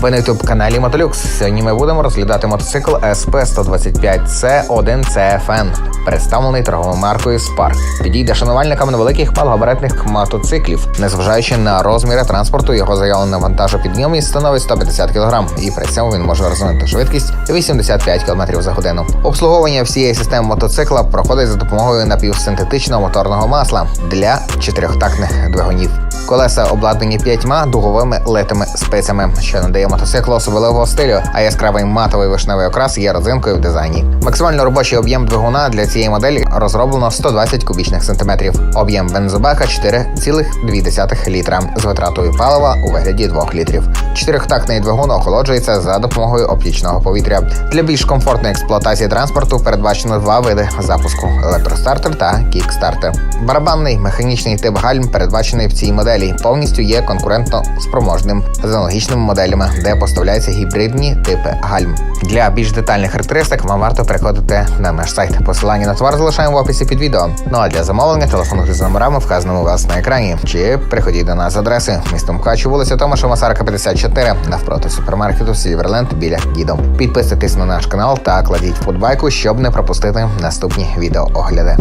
Ви на youtube каналі Мотолюкс. Сьогодні ми будемо розглядати мотоцикл SP 125 c 1 CFN, представлений торговою маркою Spark. Підійде шанувальникам невеликих малогабаритних мотоциклів, незважаючи на розміри транспорту, його заявлена вантажопідйомність становить 150 кг, і при цьому він може розвинути швидкість 85 км за годину. Обслуговування всієї системи мотоцикла проходить за допомогою напівсинтетичного моторного масла для чотирьохтактних двигунів. Колеса обладнані п'ятьма дуговими литими спицями, що надає мотоциклу особливого стилю, а яскравий матовий вишневий окрас є родзинкою в дизайні. Максимально робочий об'єм двигуна для цієї моделі розроблено 120 кубічних сантиметрів. Об'єм бензобака 4,2 літра з витратою палива у вигляді 2 літрів. Чотирьохтактний двигун охолоджується за допомогою оптичного повітря. Для більш комфортної експлуатації транспорту передбачено два види запуску: електростартер та кікстартер. Барабанний механічний тип гальм передбачений в цій моделі. Повністю є конкурентно спроможним з аналогічними моделями, де поставляються гібридні типи гальм. Для більш детальних характеристик вам варто переходити на наш сайт. Посилання на товар залишаємо в описі під відео. Ну а для замовлення телефонуйте за номерами, вказаними у вас на екрані, чи приходіть до нас з адреси місто Мукачу, вулиця Томаша Масарка 54, навпроти супермаркету Сіверленд біля Дідо. Підписуйтесь на наш канал та кладіть вподобайку, щоб не пропустити наступні відеоогляди.